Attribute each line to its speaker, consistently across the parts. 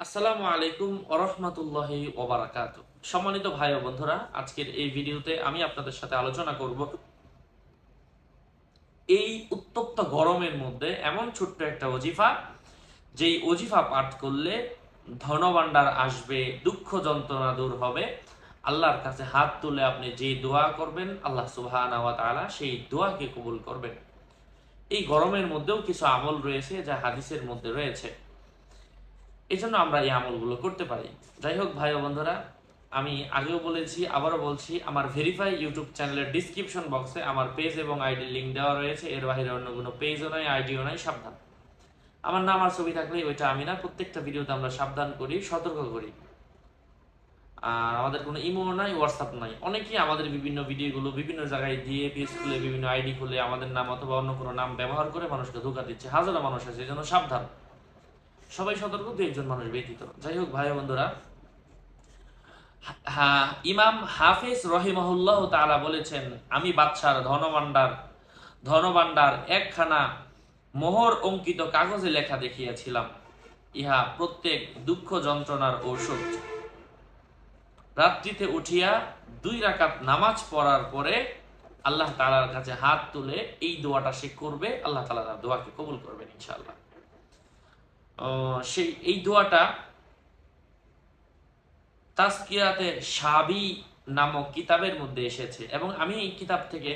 Speaker 1: আসসালামু আলাইকুম ওরহমতুল্লাহি ওবারাকাত। সম্মানিত ভাই ও বন্ধুরা, আজকের এই ভিডিওতে আমি আপনাদের সাথে আলোচনা করব এই উত্তপ্ত গরমের মধ্যে এমন ছোট্ট একটা অজিফা যেই অজিফা পাঠ করলে ধনভাণ্ডার আসবে, দুঃখ যন্ত্রণা দূর হবে। আল্লাহর কাছে হাত তুলে আপনি যে দোয়া করবেন, আল্লাহ তাআলা সেই দোয়াকে কবুল করবেন। এই গরমের মধ্যেও কিছু আমল রয়েছে যা হাদিসের মধ্যে রয়েছে। এই জন্য আমরা এই আমলগুলো করতে পারি। যাই হোক ভাই ও বন্ধুরা, আমি আগেও বলেছি, আবারও বলছি, আমার ভেরিফাই ইউটিউব চ্যানেলের ডিসক্রিপশন বক্সে আমার পেজ এবং আইডি লিঙ্ক দেওয়া রয়েছে। এর বাইরে অন্য কোনো পেজও নাই আইডিও নাই সাবধান। আমার নাম আর ছবি থাকলে ওইটা আমি না, প্রত্যেকটা ভিডিওতে আমরা সাবধান করি, সতর্ক করি। আর আমাদের কোনো ইমো নাই হোয়াটসঅ্যাপ নাই। অনেকেই আমাদের বিভিন্ন ভিডিওগুলো বিভিন্ন জায়গায় দিয়ে পেজ খুলে বিভিন্ন আইডি খুলে আমাদের নাম অথবা অন্য কোনো নাম ব্যবহার করে মানুষকে ধোকা দিচ্ছে। হাজারো মানুষ আছে এই জন্য সাবধান। সবাই সতর্ক দু একজন মানুষ ব্যতীত। যাই হোক ভাই বন্ধুরা ইমাম হাফিজ রহিমাহুল্লাহ তাআলা বলেছেন আমি বাদশার ধনভাণ্ডার ধনভাণ্ডার একখানা মোহর অঙ্কিত কাগজে লেখা দেখিয়াছিলাম। ইহা প্রত্যেক দুঃখ যন্ত্রণার ঔষধ। রাত্রিতে উঠিয়া দুই রাকাত নামাজ পড়ার পরে আল্লাহ তালার কাছে হাত তুলে এই দোয়াটা সে করবে আল্লাহ তালা তার দোয়াকে কবুল করবেন ইনশাআল্লাহ। আহ, সেই, এই দোয়াটা তাস্কিয়াতে সাবি নামক কিতাবের মধ্যে এসেছে। এবং আমি এই কিতাব থেকে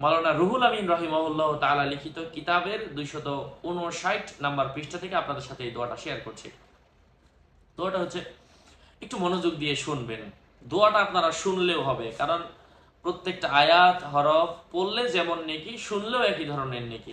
Speaker 1: মাওলানা রুহুল আমিন রহিমউল্লাহ তালা লিখিত কিতাবের দুইশত উনষাট নাম্বার পৃষ্ঠা থেকে আপনাদের সাথে এই দোয়াটা শেয়ার করছি। দোয়াটা হচ্ছে, একটু মনোযোগ দিয়ে শুনবেন। দোয়াটা আপনারা শুনলেও হবে, কারণ প্রত্যেকটা আয়াত, হরফ পড়লে যেমন নেকি, শুনলেও একই ধরনের নেকি।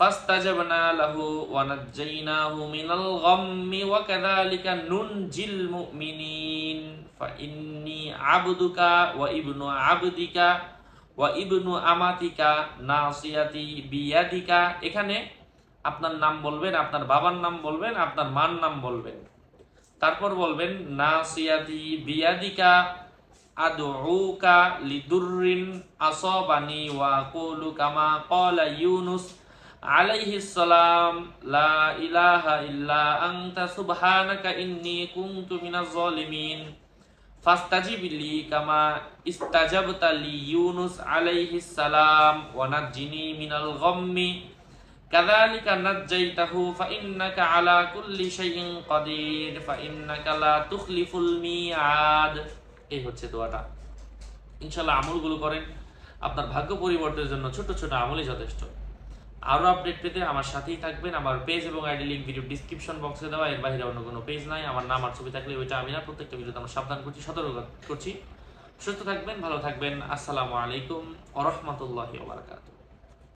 Speaker 1: فاستجبنا له ونجيناه من الغم وكذلك ننجي المؤمنين فإني عبدك وابن عبدك وابن أمتك ناصيتي بيدك এখানে আপনার নাম বলবেন আপনার বাবার নাম বলবেন আপনার মার নাম বলবেন তারপর বলবেন নাসিয়াতি বিয়াদিকা আদউকা লিদুররিন আসাবানি ওয়া কুলু কামা ক্বালা ইউনুস আলাইহি সালাম, লা ইলাহা ইল্লা আনতা সুবহানাকা ইন্নী কুনতু মিনাজ জালিমিন ফাস্তাজিব লি কামা ইস্তাজাবতা লি ইউনুস আলাইহি সালাম, ওয়া নাজ্জিনি মিনাল গাম্মি। কাযালিকা নাজ্জাইতাহু ফাইন্নাকা আলা কুল্লি শাইইন কাদির, ফাইন্নাকা লা তুখলিফুল মিআদ এই হচ্ছে দোয়াটা। ইনশাআল্লাহ আমলগুলো করেন। আপনার ভাগ্য পরিবর্তনের জন্য ছোট ছোট আমলই যথেষ্ট। আরও আপডেট পেতে আমার সাথেই থাকবেন। আমার পেজ এবং আইডি লিঙ্ক ভিডিও ডিসক্রিপশন বক্সে দেওয়া। এর বাইরে অন্য কোনো পেজ নাই। আমার নাম আর ছবি থাকলে ওইটা আমি না। প্রত্যেকটা ভিডিওতে আমার সাবধান করছি, সতর্ক করছি। সুস্থ থাকবেন, ভালো থাকবেন। আসসালামু আলাইকুম আরহামতুল্লাহ ওবারাকাতুহ